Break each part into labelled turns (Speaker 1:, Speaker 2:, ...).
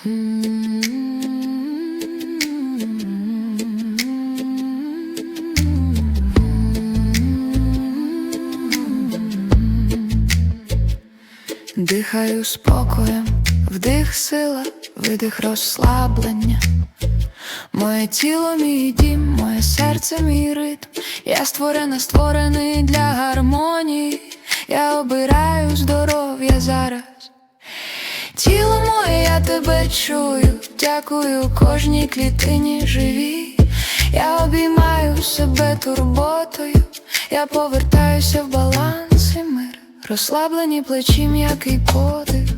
Speaker 1: Дихаю спокоєм, вдих сила, видих розслаблення. Моє тіло, мій дім, моє серце, мій ритм. Я створена, створений для гармонії. Я обираю здоров'я зараз. Тіло моє, я тебе чую, дякую кожній клітині живій. Я обіймаю себе турботою, я повертаюся в баланс і мир, розслаблені плечі, м'який подих,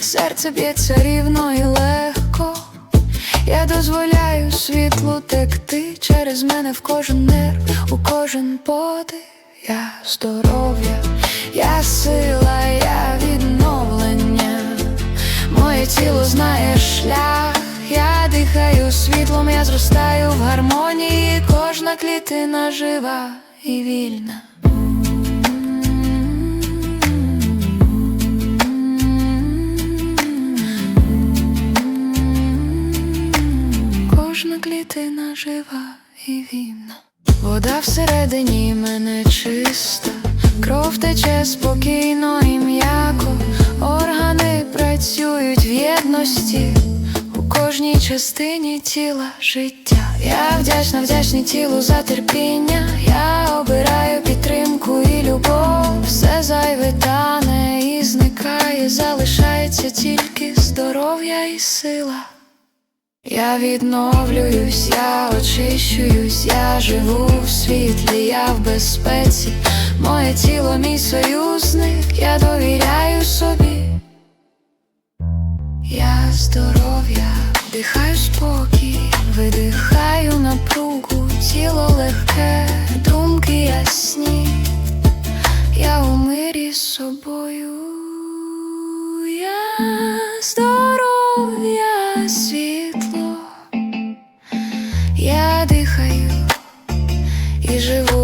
Speaker 1: серце б'ється рівно і легко. Я дозволяю світлу текти через мене в кожен нерв, у кожен подих. Я здоров'я, я сила, Моє тіло знає шлях, я дихаю світлом, я зростаю в гармонії, кожна клітина жива і вільна. Кожна клітина жива і вільна. Вода всередині мене чиста, кров тече спокійно кожній частині тіла життя. Я вдячна, вдячна тілу за терпіння. Я обираю підтримку і любов. Все зайве тане і зникає, залишається тільки здоров'я і сила. Я відновлююсь, я очищуюсь, я живу в світлі, я в безпеці, моє тіло, мій союзник, я довіряю собі. Я здоров'я, Вдихаю спокій, видихаю напругу, тіло легке, думки ясні, я у мирі з собою, я здоров'я світло, я дихаю і живу.